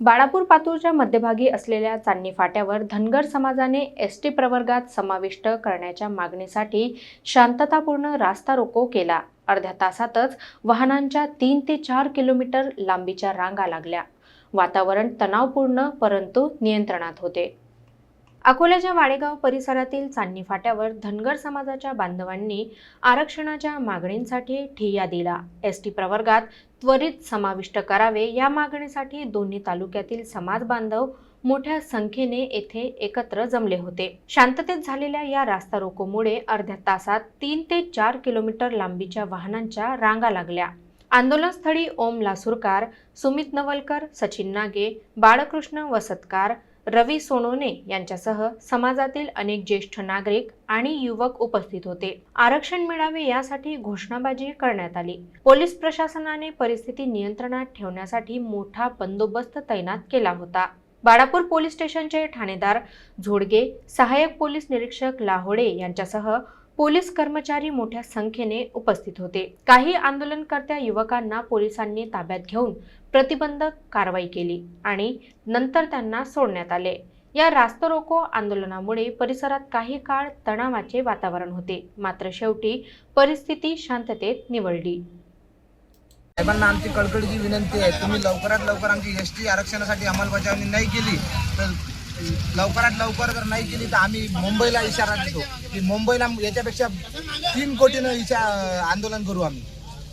बाळापूर पातूरच्या मध्यभागी असलेल्या चांदणी फाट्यावर धनगर समाजाने एस टी प्रवर्गात समाविष्ट करण्याच्या मागणीसाठी शांततापूर्ण रास्ता रोको केला. अर्ध्या तासातच वाहनांच्या तीन ते चार किलोमीटर लांबीच्या रांगा लागल्या. वातावरण तणावपूर्ण परंतु नियंत्रणात होते. अकोल्याच्या वाडेगाव परिसरातील चांदणी फाट्यावर धनगर समाजाच्या बांधवांनी आरक्षणाच्या मागणींसाठी ठिय्या दिला. एस टी प्रवर्गात त्वरित समाविष्ट करावे या मागणीसाठी दोन्ही तालुक्यातील समाज बांधव मोठ्या संख्येने येथे एकत्र जमले होते. शांततेत झालेल्या या रास्ता रोकोमुळे अर्ध्या तासात तीन ते चार किलोमीटर लांबीच्या वाहनांच्या रांगा लागल्या. आंदोलनस्थळी ओम लासूरकार सुमित नवलकर सचिन नागे बाळकृष्ण वसतकार रवी सोनोने यांच्यासह समाजातील अनेक ज्येष्ठ नागरिक आणि युवक उपस्थित होते. आरक्षण मिळावे यासाठी घोषणाबाजी करण्यात आली. पोलीस प्रशासनाने परिस्थिती नियंत्रणात ठेवण्यासाठी मोठा बंदोबस्त तैनात केला होता. बाळापूर पोलीस स्टेशनचे ठाणेदार झोडगे सहाय्यक पोलीस निरीक्षक लाहोडे यांच्यासह पोलीस कर्मचारी मोठ्या संख्येने उपस्थित होते. काही आंदोलनकर्त्या युवकांना पोलिसांनी ताब्यात घेऊन प्रतिबंधक कारवाई केली आणि नंतर त्यांना सोडण्यात आले. या रास्तरोको आंदोलनामुळे परिसरात काही काळ तणावाचे वातावरण होते. मात्र शेवटी परिस्थिती शांततेत निवडली. साहेबांना आमची कळकळीची विनंती आहे. तुम्ही लवकरात लवकर आमची एस टी आरक्षणासाठी अंमलबजावणी नाही केली तर लवकरात लवकर जर नाही केली तर आम्ही मुंबईला इशारा देतो. की मुंबईला याच्यापेक्षा तीन कोटीनं इशा आंदोलन करू आम्ही.